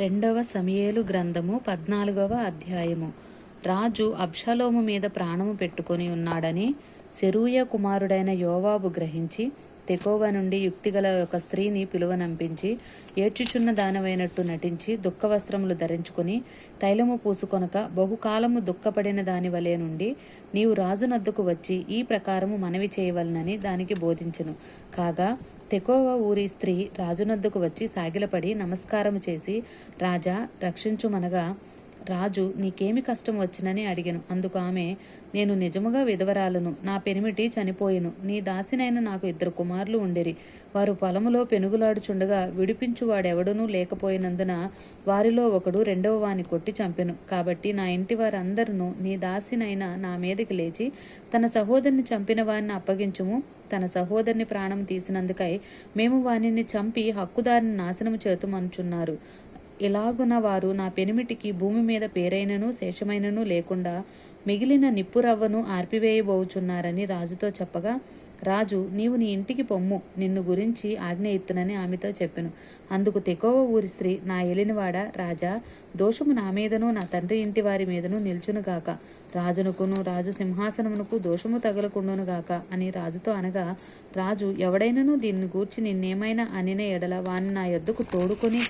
రెండవ సమయేలు గ్రంథము పద్నాలుగవ అధ్యాయము. రాజు అబ్షలోము మీద ప్రాణము పెట్టుకొని ఉన్నాడని సెరూయ కుమారుడైన యోవాబు గ్రహించి తెకోవ నుండి యుక్తిగల ఒక స్త్రీని పిలువనంపించి ఏడ్చుచున్న దానవైనట్టు నటించి దుఃఖ వస్త్రములు ధరించుకుని తైలము పూసుకొనక బహుకాలము దుఃఖపడిన దాని వలె నుండి నీవు రాజునద్దుకు వచ్చి ఈ ప్రకారము మనవి చేయవలనని దానికి బోధించును. కాగా తెకోవ ఊరి స్త్రీ రాజునద్దుకు వచ్చి సాగిలపడి నమస్కారము చేసి రాజా రక్షించుమనగా రాజు నీకేమి కష్టం వచ్చినని అడిగాను. అందుకు ఆమె నేను నిజముగా విధవరాలను. నా పెనిమిటి చనిపోయెను. నీ దాసినైన నాకు ఇద్దరు కుమారులు ఉండేరి. వారు పొలములో పెనుగులాడుచుండగా విడిపించువాడెవడనూ లేకపోయినందున వారిలో ఒకడు రెండవ వాని కొట్టి చంపెను. కాబట్టి నా ఇంటి వారందరూ నీ దాసినైన నా మీదకి లేచి తన సహోదరిని చంపిన వారిని అప్పగించుము. తన సహోదరిని ప్రాణం తీసినందుకై మేము వానిని చంపి హక్కుదారిని నాశనం చేతుమనుచున్నారు. ఇలాగున వారు నా పెనిమిటికి భూమి మీద పేరైనను శేషమైనను లేకుండా మిగిలిన నిప్పురవ్వను ఆర్పివేయబోచున్నారని రాజుతో చెప్పగా రాజు నీవు నీ ఇంటికి పొమ్ము. నిన్ను గురించి ఆజ్ఞ ఇత్తునని ఆమెతో చెప్పెను. అందుకు తెకోవ ఊరి స్త్రీ నా ఎలినివాడ రాజా దోషము నా మీదను నా తండ్రి ఇంటి వారి మీదను నిల్చునుగాక రాజునుకును రాజు సింహాసనమునకు దోషము తగలకుండునుగాక అని రాజుతో అనగా రాజు ఎవడైనను దీన్ని గూర్చి నిన్నేమైనా అనిన ఎడల వాని నా యొద్దకు తోడుకొని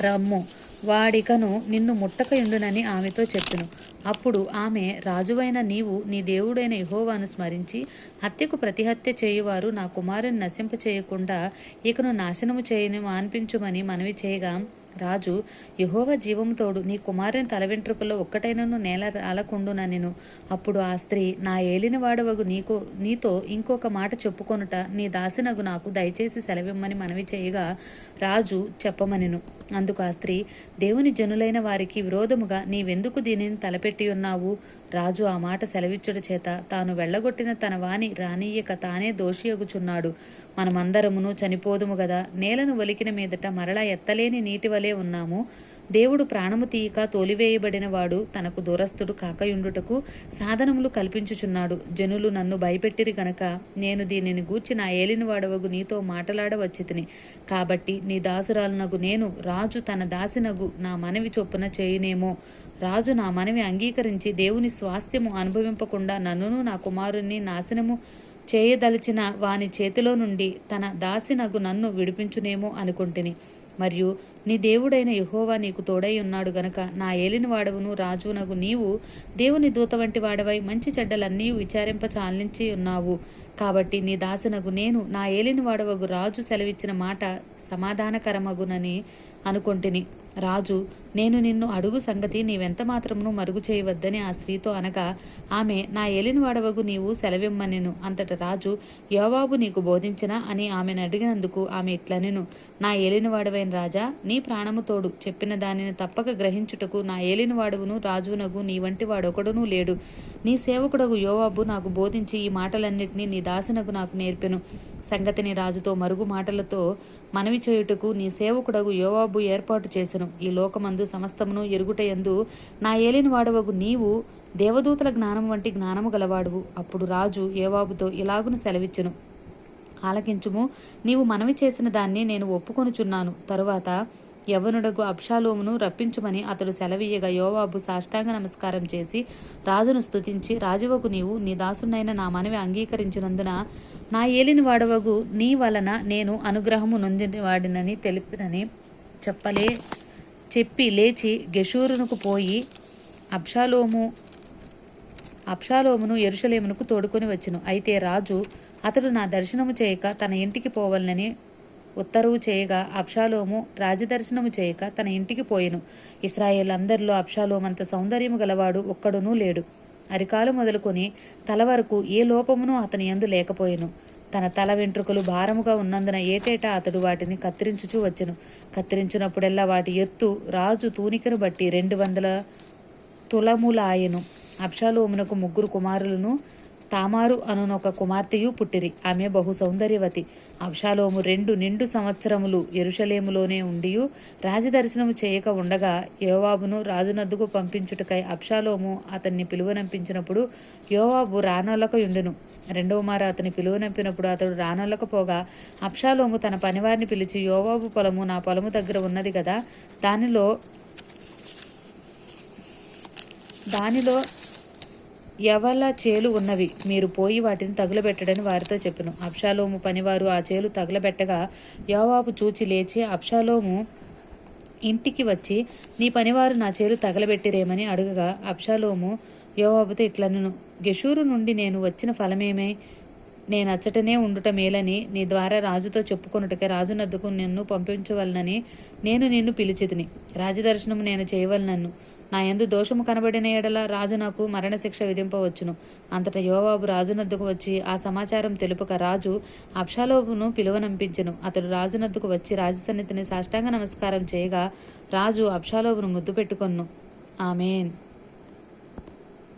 రమ్ము. వాడికను నిన్ను ముట్టకయుండునని ఆమెతో చెప్పును. అప్పుడు ఆమె రాజువైన నీవు నీ దేవుడైన యహోవాను స్మరించి హత్యకు ప్రతిహత్య చేయువారు నా కుమారుని నశింప చేయకుండా ఇకను నాశనము చేయని మాన్పించుమని మనవి చేయగా రాజు యహోవ జీవముతోడు నీ కుమారుని తల వెంట్రుకల్లో ఒక్కటైనను నేల రాలకుండుననిను. అప్పుడు ఆ స్త్రీ నా ఏలిన వాడవగు నీకు నీతో ఇంకొక మాట చెప్పుకొనుట నీ దాసినగు నాకు దయచేసి సెలవిమ్మని మనవి చేయగా రాజు చెప్పమనెను. అందుకు ఆ స్త్రీ దేవుని జనులైన వారికి విరోధముగా నీవెందుకు దీనిని తలపెట్టి ఉన్నావు? రాజు ఆ మాట సెలవిచ్చుట చేత తాను వెళ్ళగొట్టిన తన వాణి రానీయక తానే దోషియగుచున్నాడు. మనమందరమును చనిపోదుము గదా? నేలను ఒలికిన మీదట మరలా ఎత్తలేని నీటి వలె ఉన్నాము. దేవుడు ప్రాణము తీయక తోలివేయబడినవాడు తనకు దూరస్థుడు కాకయుండుటకు సాధనములు కల్పించుచున్నాడు. జనులు నన్ను భయపెట్టిరి గనక నేను దీనిని గూర్చి నా ఏలిన వాడవగు నీతో మాటలాడవచ్చితిని. కాబట్టి నీ దాసురాలునగు నేను రాజు తన దాసినగు నా మనవి చొప్పున చేయునేమో. రాజు నా మనవి అంగీకరించి దేవుని స్వాస్థ్యము అనుభవింపకుండా నన్నును నా కుమారుణ్ణి నాశనము చేయదలిచిన వాని చేతిలో నుండి తన దాసినగు నన్ను విడిపించునేమో అనుకుంటుని. మరియు నీ దేవుడైన యహోవా నీకు తోడై ఉన్నాడు గనక నా ఏలిన వాడవును రాజునగు నీవు దేవుని దూత వంటి వాడవై మంచి చెడ్డలన్నీ విచారింప చాలించి ఉన్నావు. కాబట్టి నీ దాసనగు నేను నా ఏలిన వాడవగు రాజు సెలవిచ్చిన మాట సమాధానకరమగునని అనుకొంటిని. రాజు నేను నిన్ను అడుగు సంగతి నీవెంత మాత్రమును మరుగు చేయవద్దని ఆ స్త్రీతో అనగా ఆమె నా ఏలినవాడవగు నీవు సెలవిమ్మనెను. అంతట రాజు యోవాబు నీకు బోధించినా అని ఆమెను అడిగినందుకు ఆమె ఇట్లనెను. నా ఏలినవాడవైన రాజా నీ ప్రాణము తోడు. చెప్పిన దానిని తప్పక గ్రహించుటకు నా ఏలినవాడవును రాజునగు నీ వంటి వాడొకడునూ లేడు. నీ సేవకుడగు యోవాబు నాకు బోధించి ఈ మాటలన్నిటినీ నీ దాసనకు నాకు నేర్పెను. సంగతిని రాజుతో మరుగు మాటలతో మనవి చేయుటకు నీ సేవకుడగు యోవాబు ఏర్పాటు చేసెను. ఈ లోకమందు సమస్తమును ఎరుగుటయందు నా ఏలిన వాడవగు నీవు దేవదూతల జ్ఞానం వంటి జ్ఞానము గలవాడువు. అప్పుడు రాజు ఏవాబుతో ఇలాగును సెలవిచ్చును. ఆలకించుము నీవు మనవి చేసిన దాన్ని నేను ఒప్పుకొనుచున్నాను. తరువాత యవ్వనుడగు అబ్షాలోమును రప్పించుమని అతడు సెలవీయగా యోవాబు సాష్టాంగ నమస్కారం చేసి రాజును స్తుతించి రాజువకు నీవు నీ దాసునైన నా మనవి అంగీకరించినందున నా ఏలిని వాడవగు నీ వలన నేను అనుగ్రహము నొందినవాడినని తెలిపినని చెప్పలే. చెప్పి లేచి గెషూరునకు పోయి అబ్షాలోము అబ్షాలోమును ఎరుషలేమునకు తోడుకొని వచ్చును. అయితే రాజు అతడు నా దర్శనము చేయక తన ఇంటికి పోవాలని ఉత్తరువు చేయగా అబ్షాలోము రాజదర్శనము చేయక తన ఇంటికి పోయెను. ఇస్రాయేల్ అందరిలో అబ్షాలోమంత సౌందర్యము గలవాడు ఒక్కడునూ లేడు. అరికాలు మొదలుకొని తల వరకు ఏ లోపమునూ అతని యందు లేకపోయెను. తన తల వెంట్రుకలు భారముగా ఉన్నందున ఏటేటా అతడు వాటిని కత్తిరించుచూ వచ్చెను. కత్తిరించినప్పుడెల్లా వాటి ఎత్తు రాజు తూనికను బట్టి రెండు వందల తులములాయెను. అబ్షాలోమునకు ముగ్గురు కుమారులను తామారు అనునొక కుమార్తెయు పుట్టిరి. ఆమె బహు సౌందర్యవతి. అబ్షాలోము రెండు నిండు సంవత్సరములు ఎరుషలేములోనే ఉండియు. రాజదర్శనము చేయక ఉండగా యోవాబును రాజునద్దుకు పంపించుటకై అబ్షాలోము అతన్ని పిలువనంపించినప్పుడు యోవాబు రానొల్లక యుండెను. రెండవ మారు అతని పిలువనంపినప్పుడు అతడు రానొల్లకపోగా అబ్షాలోము తన పనివారిని పిలిచి యోవాబు పొలము నా పొలము దగ్గర ఉన్నది కదా దానిలో దానిలో ఎవల చేలు ఉన్నవి. మీరు పోయి వాటిని తగులబెట్టడని వారితో చెప్పను. అప్షాలోము పనివారు ఆ చేలు తగులబెట్టగా యోవాబు చూచి లేచి అప్షాలోము ఇంటికి వచ్చి నీ పనివారు నా చేలు తగలబెట్టిరేమని అడుగగా అప్షాలోము యోవాబుతో ఇట్లనను. గెషూరు నుండి నేను వచ్చిన ఫలమేమే నేను అచ్చటనే ఉండుట మేలని నీ ద్వారా రాజుతో చెప్పుకొనుటకే రాజునద్దుకు నిన్ను పంపించవలనని నేను నిన్ను పిలిచితిని. రాజదర్శనము నేను చేయవలనన్ను. నా ఎందు దోషము కనబడిన ఎడల రాజు నాకు మరణశిక్ష విధింపవచ్చును. అంతటా యోవాబు రాజునద్దుకు వచ్చి ఆ సమాచారం తెలుపక రాజు అబ్షాలోబును పిలువనంపించెను. అతడు రాజునద్దుకు వచ్చి రాజసన్నిధిని సాష్టాంగ నమస్కారం చేయగా రాజు అబ్షాలోబును ముద్దు పెట్టుకొన్ను. ఆమెన్.